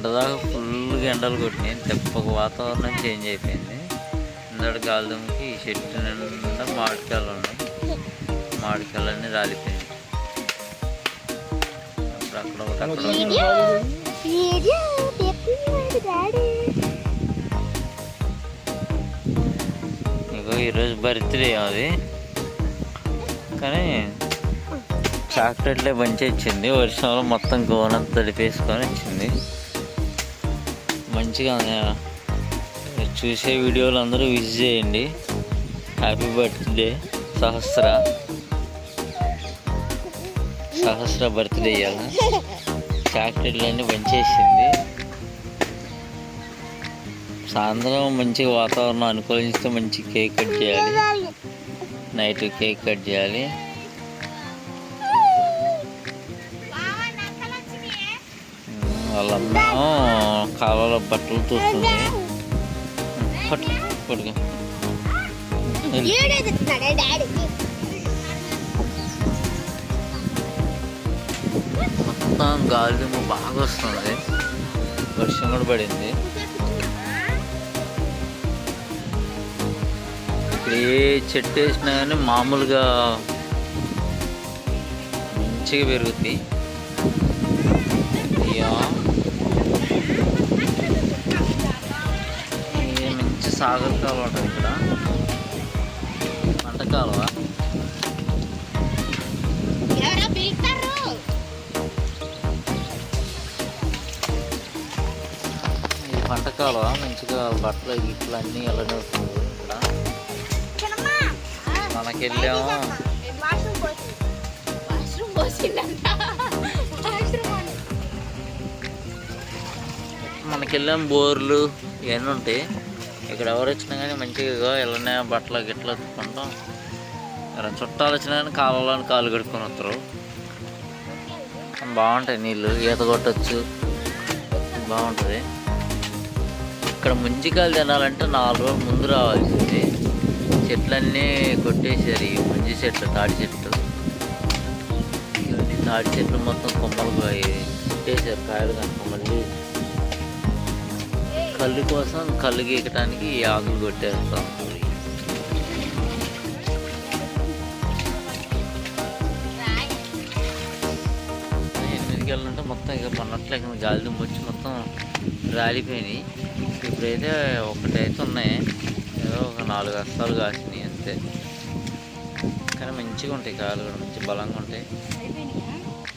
ఇంతదాకా ఫుల్గా ఎండలు కొట్టినాయి. తెప్పక వాతావరణం చేంజ్ అయిపోయింది. ఇందటి గాలిదుమ్కి ఈ చెట్టు నిండా మామిడికాయలు ఉన్నాయి. మామిడికాయలన్నీ అప్పుడు అక్కడ ఒకటి అక్కడ ఈరోజు బర్త్డే అది. కానీ చాక్లెట్లే మంచి ఇచ్చింది వర్షంలో మొత్తం గోనంతా తడిపేసుకొని వచ్చింది. మంచిగా చూసే వీడియోలు అందరూ విజ్ చేయండి. Happy birthday Sahasra. Sahasra birthday ఇవ్వాలి చాక్లెట్లన్నీ పంచేసింది సాయంత్రం మంచి వాతావరణం అనుకూలిస్తే మంచి కేక్ కట్ చేయాలి. నైట్ కేక్ కట్ చేయాలి. ఉమ్, వాళ్ళమ్మ కాలువలో బట్టలు తూస్తుంది. పట్టు పట్టుకో. మొత్తం గాలి బాగా వస్తుంది. వర్షం కూడా పడింది. ఏ చెట్టు వేసినా కానీ మామూలుగా మంచిగా పెరుగుద్ది. అయ్యా. మంచి సాగర్ కాలువ ఉంటుంది ఇక్కడ. పంట కాలువ. ఇది పంట కాలువ మంచిగా బట్టలు గిట్లు అన్నీ వస్తుంది ఇక్కడ. వాష్రూమ్ అని. మనకెళ్ళాం బోర్లు ఇవన్నీ ఉంటాయి. ఇక్కడ ఎవరు వచ్చినా కానీ మంచిగా ఇలానే బట్టలు గిట్ల ఎత్తుకుంటాం ఎవరైనా చుట్టాలు వచ్చినా కానీ కాలంలో కాలు కడుక్కొని వస్తారు. బాగుంటాయి నీళ్ళు ఈత కొట్టచ్చు. బాగుంటుంది. ఇక్కడ ముంజికాయలు తినాలంటే నాలుగు రోజులు ముందు రావాల్సింది. చెట్లన్నీ కొట్టేశారు ఈ ముంజి చెట్లు తాడి చెట్లు. ఇవన్నీ తాడి చెట్లు మొత్తం కొమ్మలు పోయి కొట్టేశారు కాయలు కనుక మళ్ళీ. కళ్ళు కోసం కళ్ళు గీకటానికి ఈ ఆకులు కొట్టేస్తాం ఎనిమిదికి వెళ్ళాలంటే మొత్తం ఇక పన్నట్లే గాలి దుమ్ము వచ్చి మొత్తం రాలిపోయినాయి. ఇప్పుడైతే ఒకటైతే ఉన్నాయి. ఏదో ఒక నాలుగు అస్తాలు కాసినాయి అంతే. కానీ మంచిగా ఉంటాయి కాయలు కూడా మంచి బలంగా ఉంటాయి.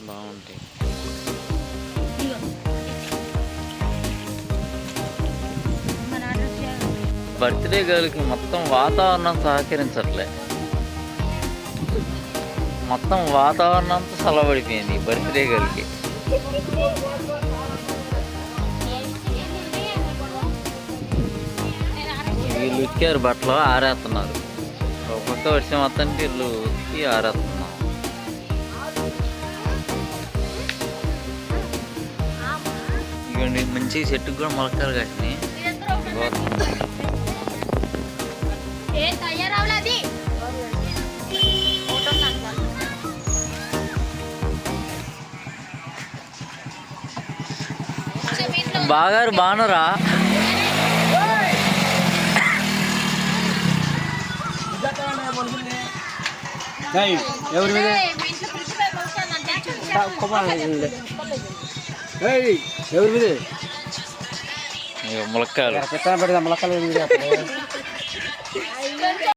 బాగుంటాయి. బర్త్డే గర్ల్కి మొత్తం వాతావరణం సహకరించట్లే. మొత్తం వాతావరణం అంతా చల్లబడిపోయింది బర్త్డే గర్ల్కి. వీళ్ళు ఉతికారు బట్టలు ఆరేస్తున్నారు. ఒక పక్క వర్షం వస్తుంటే వీళ్ళు ఉతికి ఆరేస్తున్నారు. ఇవ్వండి మంచి చెట్టుకు కూడా మొలకలు కట్టినాయి. ఏ తయారవలేదు బాగారు బాగున్నారా? ఎవరి మీద? ఎవరి మీద? ములక్కాయలు. పెత్తన పెడదాం మొలకలు